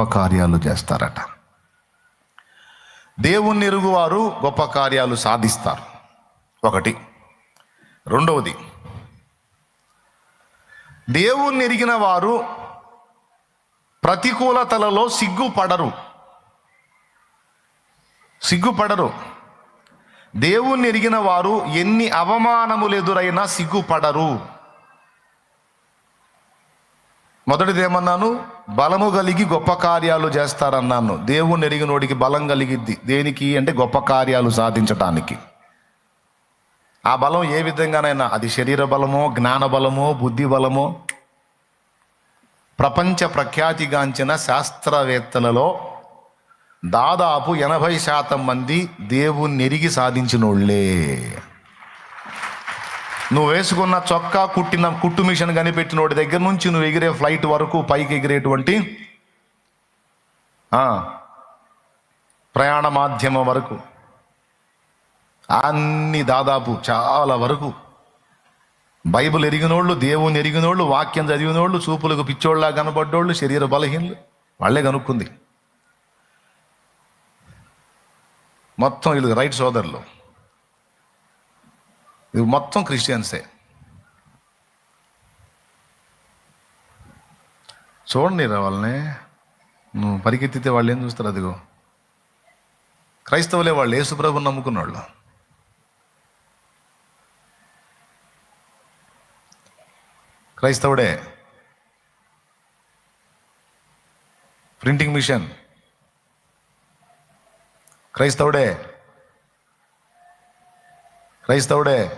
గొప్ప కార్యాలు చేస్తారట. దేవుణ్ణి ఎరుగువారు గొప్ప కార్యాలు సాధిస్తారు. ఒకటి. రెండవది. దేవుణ్ణి ఎరిగిన వారు ప్రతికూలతలలో సిగ్గుపడరు. సిగ్గుపడరు. దేవుణ్ణి ఎరిగిన వారు ఎన్ని అవమానములు ఎదురైనా సిగ్గుపడరు. మొదటిది ఏమన్నాను బలము కలిగి గొప్ప కార్యాలు చేస్తారన్నాను. దేవుణ్ణి ఎరిగినోడికి బలం కలిగిద్ది. దేనికి అంటే గొప్ప కార్యాలు సాధించటానికి. ఆ బలం ఏ విధంగానైనా అది శరీర బలమో జ్ఞాన బలమో బుద్ధి బలమో ప్రపంచ ప్రఖ్యాతిగాంచిన శాస్త్రవేత్తలలో దాదాపు ఎనభై శాతం మంది దేవుణ్ణి ఎరిగి సాధించినోళ్ళే నువ్వు వేసుకున్న చొక్కా కుట్టిన కుట్టు మిషన్ కనిపెట్టినోడి దగ్గర నుంచి నువ్వు ఎగిరే ఫ్లైట్ వరకు పైకి ఎగిరేటువంటి ప్రయాణ మాధ్యమం వరకు అన్ని దాదాపు చాలా వరకు బైబిల్ ఎరిగినోళ్ళు దేవుని ఎరిగినోళ్ళు వాక్యం చదివినోళ్ళు చూపులకు పిచ్చోళ్ళ కనబడ్డోళ్ళు శరీర బలహీనలు వాళ్ళే కనుక్కుంది. మొత్తం వీళ్ళు రైట్ సోదరులు. ఇది మొత్తం క్రిస్టియన్సే. చూడండి రా వాళ్ళని. నువ్వు పరిగెత్తితే వాళ్ళు ఏం చూస్తారు అదిగో. క్రైస్తవులే వాళ్ళు యేసుప్రభుని నమ్ముకున్న వాళ్ళు క్రైస్తవుడే. Printing machine. క్రైస్తవుడే. క్రైస్తవుడే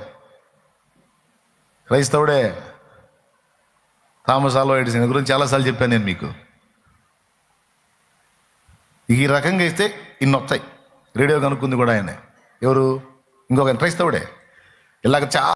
క్రైస్తవుడే. థామస్ ఆల్వా ఎడిసన్ గురించి చాలాసార్లు చెప్పాను నేను మీకు. ఈ రకంగా ఇస్తే ఇన్ని వస్తాయి. రేడియో కనుక్కుంది కూడా ఆయన. ఎవరు? ఇంకొక క్రైస్తవుడే. ఇలాగ చాలా